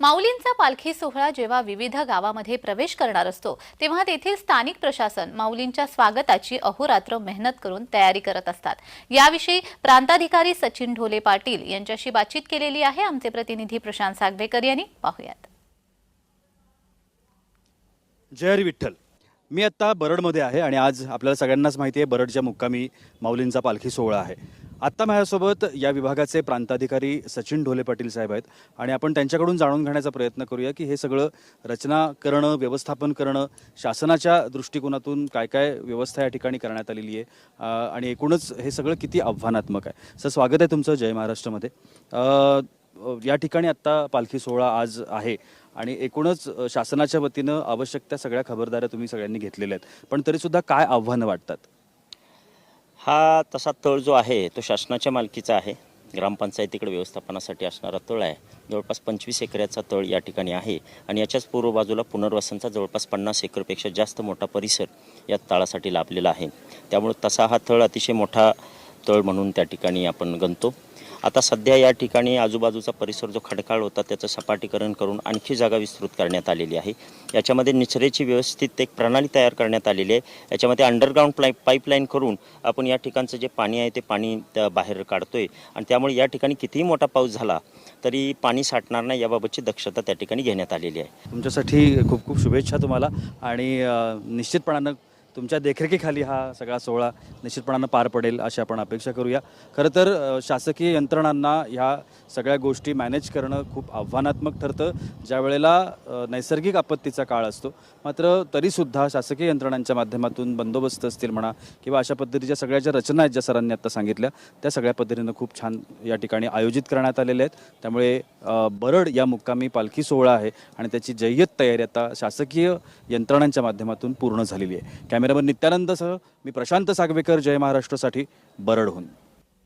माऊलींचा पालखी सोहळा जेव्हा विविध गावामध्ये प्रवेश करणार असतो तेव्हा तेथील स्थानिक प्रशासन माऊलींच्या स्वागताची अहोरात्र मेहनत करून तयारी करत असतात. याविषयी प्रांताधिकारी सचिन ढोले पाटील यांच्याशी बातचीत केलेली आहे. आमचे प्रतिनिधी प्रशांत सागवेकर यांनी पाहूयात. जय विठ्ठल. मी आत्ता बरडमध्ये आहे आणि आज आपल्याला सगळ्यांनाच माहिती आहे बरडच्या मुक्कामी माऊलींचा पालखी सोहळा आहे. आत्ता माझ्यासोबत या विभागाचे प्रांताधिकारी सचिन ढोले पाटील साहेब आहेत आणि आपण त्यांच्याकडून जाणून घेण्याचा प्रयत्न करूया की हे सगळं रचना करणं व्यवस्थापन करणं शासनाच्या दृष्टिकोनातून काय काय व्यवस्था या ठिकाणी करण्यात आलेली आहे आणि एकूणच हे सगळं किती आव्हानात्मक आहे. सर स्वागत आहे तुमचं जय महाराष्ट्रामध्ये. या ठिकाणी आत्ता पालखी सोहळा आज आहे आणि एकूणच शासनाच्या वतीनं आवश्यक त्या सगळ्या खबरदाऱ्या तुम्ही सगळ्यांनी घेतलेल्या आहेत. पण तरीसुद्धा काय आव्हानं वाटतात? हा तसा तळ जो आहे तो शासनाच्या मालकीचा आहे. ग्रामपंचायतीकडे व्यवस्थापनासाठी असणारा तळ आहे. जवळपास पंचवीस एकराचा तळ या ठिकाणी आहे आणि याच्याच पूर्व बाजूला पुनर्वसनचा जवळपास पन्नास एकरपेक्षा जास्त मोठा परिसर या तळासाठी लाभलेला आहे. त्यामुळे तसा हा तळ अतिशय मोठा तळ म्हणून त्या ठिकाणी आपण गणतो. आता सध्या या ठिकाणी आजूबाजूचा परिसर जो खडकाळ होता त्याचं सपाटीकरण करून आणखी जागा विस्तृत करण्यात आलेली आहे. याच्यामध्ये निचरेची व्यवस्थित एक प्रणाली तयार करण्यात आलेली आहे. याच्यामध्ये अंडरग्राऊंड पाईप पाईपलाईन करून आपण या ठिकाणचं जे पाणी आहे ते पाणी त्या बाहेर काढतोय. आणि त्यामुळे या ठिकाणी कितीही मोठा पाऊस झाला तरी पाणी साठणार नाही याबाबतची दक्षता त्या ठिकाणी घेण्यात आलेली आहे. तुमच्यासाठी खूप खूप शुभेच्छा तुम्हाला. आणि निश्चितपणानं तुमच्या देखरेखीखाली हा सगळा सोहळा निश्चितपणानं पार पडेल अशी आपण अपेक्षा करूया. खरं तर शासकीय यंत्रणांना ह्या सगळ्या गोष्टी मॅनेज करणं खूप आव्हानात्मक ठरतं. ज्या वेळेला नैसर्गिक आपत्तीचा काळ असतो मात्र तरीसुद्धा शासकीय यंत्रणांच्या माध्यमातून बंदोबस्त असतील म्हणा किंवा अशा पद्धतीच्या सगळ्या ज्या रचना आहेत ज्या सरांनी आत्ता सांगितल्या त्या सगळ्या पद्धतीनं खूप छान या ठिकाणी आयोजित करण्यात आलेल्या आहेत. त्यामुळे बरड या मुक्कामी पालखी सोहळा आहे आणि त्याची जय्यत तयारी आता शासकीय यंत्रणांच्या माध्यमातून पूर्ण झालेली आहे. कॅमेरामन नित्यानंदसह मी प्रशांत सागवेकर जय महाराष्ट्रासाठी बरडहून.